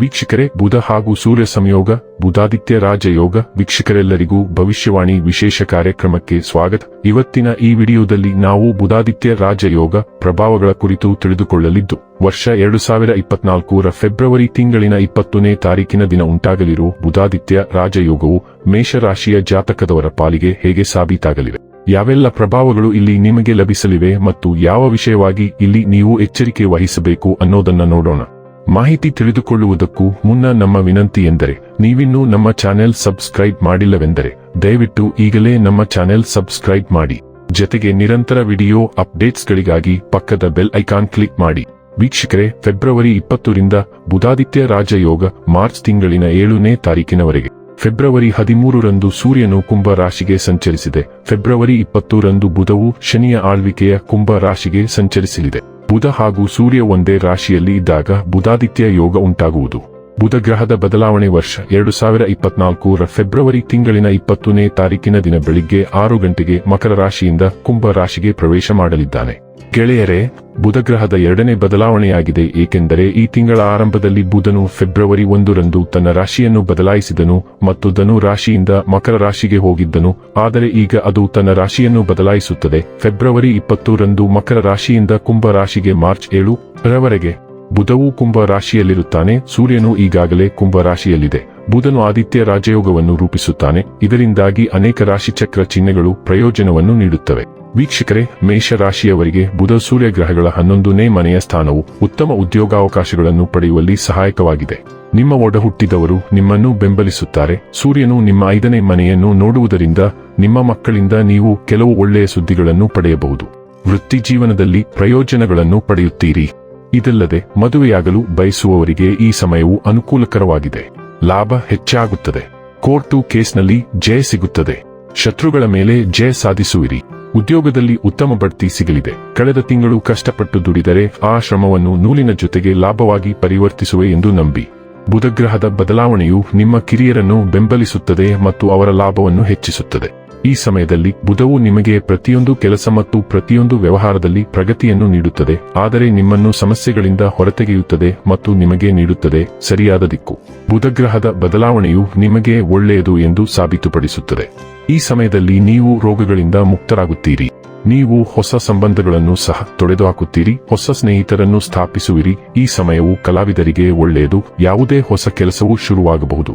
ವೀಕ್ಷಕರೇ, ಬುಧ ಹಾಗೂ ಸೂರ್ಯ ಸಂಯೋಗ, ಬುಧಾದಿತ್ಯ ರಾಜಯೋಗ ವೀಕ್ಷಕರೆಲ್ಲರಿಗೂ ಭವಿಷ್ಯವಾಣಿ ವಿಶೇಷ ಕಾರ್ಯಕ್ರಮಕ್ಕೆ ಸ್ವಾಗತ. ಇವತ್ತಿನ ಈ ವಿಡಿಯೋದಲ್ಲಿ ನಾವು ಬುಧಾದಿತ್ಯ ರಾಜಯೋಗ ಪ್ರಭಾವಗಳ ಕುರಿತು ತಿಳಿದುಕೊಳ್ಳಲಿದ್ದು, ವರ್ಷ ಎರಡು ಸಾವಿರ ಇಪ್ಪತ್ನಾಲ್ಕರ ಫೆಬ್ರವರಿ ತಿಂಗಳಿನ ಇಪ್ಪತ್ತನೇ ತಾರೀಕಿನ ದಿನ ಉಂಟಾಗಲಿರುವ ಬುಧಾದಿತ್ಯ ರಾಜಯೋಗವು ಮೇಷರಾಶಿಯ ಜಾತಕದವರ ಪಾಲಿಗೆ ಹೇಗೆ ಸಾಬೀತಾಗಲಿವೆ? ಯಾವೆಲ್ಲ ಪ್ರಭಾವಗಳು ಇಲ್ಲಿ ನಿಮಗೆ ಲಭಿಸಲಿವೆ ಮತ್ತು ಯಾವ ವಿಷಯವಾಗಿ ಇಲ್ಲಿ ನೀವು ಎಚ್ಚರಿಕೆ ವಹಿಸಬೇಕು ಅನ್ನೋದನ್ನ ನೋಡೋಣ. ಮಾಹಿತಿ ತಿಳಿದುಕೊಳ್ಳುವುದಕ್ಕೂ ಮುನ್ನ ನಮ್ಮ ವಿನಂತಿ ಎಂದರೆ, ನೀವಿನ್ನೂ ನಮ್ಮ ಚಾನೆಲ್ ಸಬ್ಸ್ಕ್ರೈಬ್ ಮಾಡಿಲ್ಲವೆಂದರೆ, ದಯವಿಟ್ಟು ಈಗಲೇ ನಮ್ಮ ಚಾನೆಲ್ ಸಬ್ಸ್ಕ್ರೈಬ್ ಮಾಡಿ. ಜತೆಗೆ ನಿರಂತರ ವಿಡಿಯೋ ಅಪ್ಡೇಟ್ಸ್ಗಳಿಗಾಗಿ ಪಕ್ಕದ ಬೆಲ್ ಐಕಾನ್ ಕ್ಲಿಕ್ ಮಾಡಿ. ವೀಕ್ಷಕರೇ, ಫೆಬ್ರವರಿ ಇಪ್ಪತ್ತರಿಂದ ಬುಧಾದಿತ್ಯ ರಾಜಯೋಗ ಮಾರ್ಚ್ ತಿಂಗಳಿನ ಏಳನೇ ತಾರೀಕಿನವರೆಗೆ. ಫೆಬ್ರವರಿ ಹದಿಮೂರರಂದು ಸೂರ್ಯನು ಕುಂಭ ರಾಶಿಗೆ ಸಂಚರಿಸಿದೆ. ಫೆಬ್ರವರಿ ಇಪ್ಪತ್ತರಂದು ಬುಧವು ಶನಿಯ ಆಳ್ವಿಕೆಯ ಕುಂಭ ರಾಶಿಗೆ ಸಂಚರಿಸಲಿದೆ. ಬುಧ ಹಾಗೂ ಸೂರ್ಯ ಒಂದೇ ರಾಶಿಯಲ್ಲಿ ಇದ್ದಾಗ ಬುಧಾದಿತ್ಯ ಯೋಗ ಉಂಟಾಗುವುದು. ಬುಧ ಗ್ರಹದ ಬದಲಾವಣೆ ವರ್ಷ ಎರಡು ಸಾವಿರ ಇಪ್ಪತ್ನಾಲ್ಕರ ಫೆಬ್ರವರಿ ತಿಂಗಳಿನ ಇಪ್ಪತ್ತನೇ ತಾರೀಕಿನ ದಿನ ಬೆಳಿಗ್ಗೆ ಆರು ಗಂಟೆಗೆ ಮಕರ ರಾಶಿಯಿಂದ ಕುಂಭ ರಾಶಿಗೆ ಪ್ರವೇಶ ಮಾಡಲಿದ್ದಾನೆ. ಗೆಳೆಯರೇ, ಬುಧಗ್ರಹದ ಎರಡನೇ ಬದಲಾವಣೆಯಾಗಿದೆ, ಏಕೆಂದರೆ ಈ ತಿಂಗಳ ಆರಂಭದಲ್ಲಿ ಬುಧನು ಫೆಬ್ರವರಿ ಒಂದರಂದು ತನ್ನ ರಾಶಿಯನ್ನು ಬದಲಾಯಿಸಿದನು ಮತ್ತು ಧನು ರಾಶಿಯಿಂದ ಮಕರ ರಾಶಿಗೆ ಹೋಗಿದ್ದನು. ಆದರೆ ಈಗ ಅದು ತನ್ನ ರಾಶಿಯನ್ನು ಬದಲಾಯಿಸುತ್ತದೆ. ಫೆಬ್ರವರಿ ಇಪ್ಪತ್ತರಂದು ಮಕರ ರಾಶಿಯಿಂದ ಕುಂಭ ರಾಶಿಗೆ ಮಾರ್ಚ್ ಏಳು ರವರೆಗೆ ಬುಧವು ಕುಂಭ ರಾಶಿಯಲ್ಲಿರುತ್ತಾನೆ. ಸೂರ್ಯನು ಈಗಾಗಲೇ ಕುಂಭ ರಾಶಿಯಲ್ಲಿದೆ. ಬುಧನು ಆದಿತ್ಯ ರಾಜಯೋಗವನ್ನು ರೂಪಿಸುತ್ತಾನೆ. ಇದರಿಂದಾಗಿ ಅನೇಕ ರಾಶಿಚಕ್ರ ಚಿಹ್ನೆಗಳು ಪ್ರಯೋಜನವನ್ನು ನೀಡುತ್ತವೆ. ವೀಕ್ಷಕರೇ, ಮೇಷರಾಶಿಯವರಿಗೆ ಬುಧ ಸೂರ್ಯ ಗ್ರಹಗಳ ಹನ್ನೊಂದನೇ ಮನೆಯ ಸ್ಥಾನವು ಉತ್ತಮ ಉದ್ಯೋಗಾವಕಾಶಗಳನ್ನು ಪಡೆಯುವಲ್ಲಿ ಸಹಾಯಕವಾಗಿದೆ. ನಿಮ್ಮ ಒಡಹುಟ್ಟಿದವರು ನಿಮ್ಮನ್ನು ಬೆಂಬಲಿಸುತ್ತಾರೆ. ಸೂರ್ಯನು ನಿಮ್ಮ ಐದನೇ ಮನೆಯನ್ನು ನೋಡುವುದರಿಂದ ನಿಮ್ಮ ಮಕ್ಕಳಿಂದ ನೀವು ಕೆಲವು ಒಳ್ಳೆಯ ಸುದ್ದಿಗಳನ್ನು ಪಡೆಯಬಹುದು. ವೃತ್ತಿ ಜೀವನದಲ್ಲಿ ಪ್ರಯೋಜನಗಳನ್ನು ಪಡೆಯುತ್ತೀರಿ. ಇದಲ್ಲದೆ, ಮದುವೆಯಾಗಲು ಬಯಸುವವರಿಗೆ ಈ ಸಮಯವು ಅನುಕೂಲಕರವಾಗಿದೆ. ಲಾಭ ಹೆಚ್ಚಾಗುತ್ತದೆ. ಕೋರ್ಟು ಕೇಸ್ನಲ್ಲಿ ಜಯ ಸಿಗುತ್ತದೆ. ಶತ್ರುಗಳ ಮೇಲೆ ಜಯ ಸಾಧಿಸುವಿರಿ. ಉದ್ಯೋಗದಲ್ಲಿ ಉತ್ತಮ ಬಡ್ತಿ ಸಿಗಲಿದೆ. ಕಳೆದ ತಿಂಗಳು ಕಷ್ಟಪಟ್ಟು ದುಡಿದರೆ ಆ ಶ್ರಮವನ್ನು ನೂಲಿನ ಜೊತೆಗೆ ಲಾಭವಾಗಿ ಪರಿವರ್ತಿಸುವೆ ಎಂದು ನಂಬಿ. ಬುಧಗ್ರಹದ ಬದಲಾವಣೆಯು ನಿಮ್ಮ ಕಿರಿಯರನ್ನು ಬೆಂಬಲಿಸುತ್ತದೆ ಮತ್ತು ಅವರ ಲಾಭವನ್ನು ಹೆಚ್ಚಿಸುತ್ತದೆ. ಈ ಸಮಯದಲ್ಲಿ ಬುಧವು ನಿಮಗೆ ಪ್ರತಿಯೊಂದು ಕೆಲಸ ಮತ್ತು ಪ್ರತಿಯೊಂದು ವ್ಯವಹಾರದಲ್ಲಿ ಪ್ರಗತಿಯನ್ನು ನೀಡುತ್ತದೆ, ಆದರೆ ನಿಮ್ಮನ್ನು ಸಮಸ್ಯೆಗಳಿಂದ ಹೊರತೆಗೆಯುತ್ತದೆ ಮತ್ತು ನಿಮಗೆ ನೀಡುತ್ತದೆ ಸರಿಯಾದ ದಿಕ್ಕು. ಬುಧಗ್ರಹದ ಬದಲಾವಣೆಯು ನಿಮಗೆ ಒಳ್ಳೆಯದು ಎಂದು ಸಾಬೀತುಪಡಿಸುತ್ತದೆ. ಈ ಸಮಯದಲ್ಲಿ ನೀವು ರೋಗಗಳಿಂದ ಮುಕ್ತರಾಗುತ್ತೀರಿ. ನೀವು ಹೊಸ ಸಂಬಂಧಗಳನ್ನು ಸಹ ತೊಡೆದುಹಾಕುತ್ತೀರಿ, ಹೊಸ ಸ್ನೇಹಿತರನ್ನು ಸ್ಥಾಪಿಸುವಿರಿ. ಈ ಸಮಯವು ಕಲಾವಿದರಿಗೆ ಒಳ್ಳೆಯದು, ಯಾವುದೇ ಹೊಸ ಕೆಲಸವೂ ಶುರುವಾಗಬಹುದು.